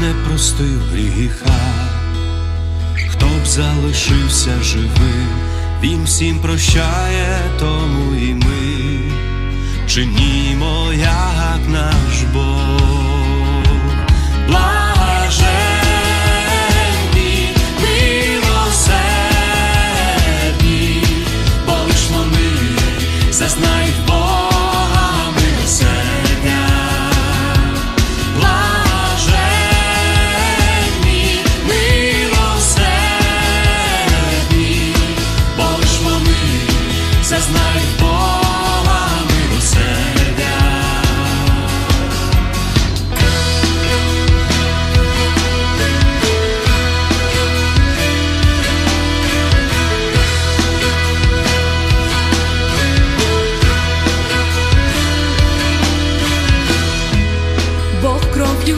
не простив гріха, хто б залишився живим, Він всім прощає, тому і ми чинімо, як наш Бог. Блаженні, милосердні, бо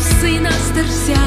сина стерся,